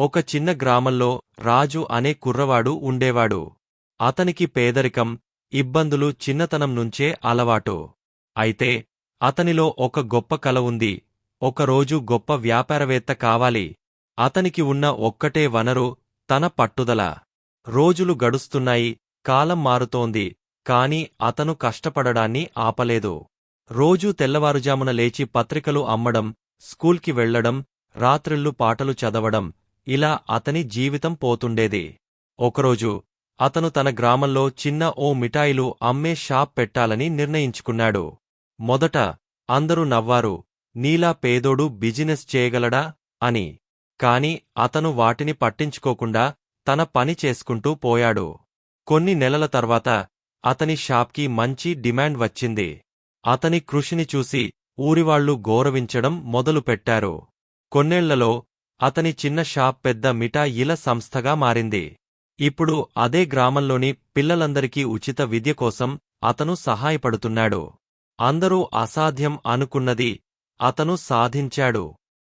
ఒక చిన్న గ్రామంలో రాజు అనే కుర్రవాడు ఉండేవాడు. అతనికి పేదరికం ఇబ్బందులు చిన్నతనం నుంచే అలవాటు. అయితే అతనిలో ఒక గొప్ప కల ఉంది. ఒకరోజు గొప్ప వ్యాపారవేత్త కావాలి. అతనికి ఉన్న ఒక్కటే వనరు తన పట్టుదల. రోజులు గడుస్తున్నాయి కాలం మారుతోంది కాని అతను కష్టపడడాన్ని ఆపలేదు. రోజూ తెల్లవారుజామున లేచి పత్రికలు అమ్మడం స్కూల్కి వెళ్ళడం రాత్రిళ్ళు పాటలు చదవడం ఇలా అతని జీవితం పోతుండేది. ఒకరోజు అతను తన గ్రామంలో చిన్న ఓ మిఠాయిలు అమ్మే షాప్ పెట్టాలని నిర్ణయించుకున్నాడు. మొదట అందరూ నవ్వారు నీలా పేదోడు బిజినెస్ చేయగలడా? అని. కాని అతను వాటిని పట్టించుకోకుండా తన పని చేసుకుంటూ పోయాడు. కొన్ని నెలల తర్వాత అతని షాప్కి మంచి డిమాండ్ వచ్చింది. అతని కృషిని చూసి ఊరివాళ్ళు గౌరవించడం మొదలుపెట్టారు. కొన్నేళ్ళలో అతని చిన్న షాప్ పెద్ద మిఠాయిల సంస్థగా మారింది. ఇప్పుడు అదే గ్రామంలోని పిల్లలందరికీ ఉచిత విద్య కోసం అతను సహాయపడుతున్నాడు. అందరూ అసాధ్యం అనుకున్నది అతను సాధించాడు.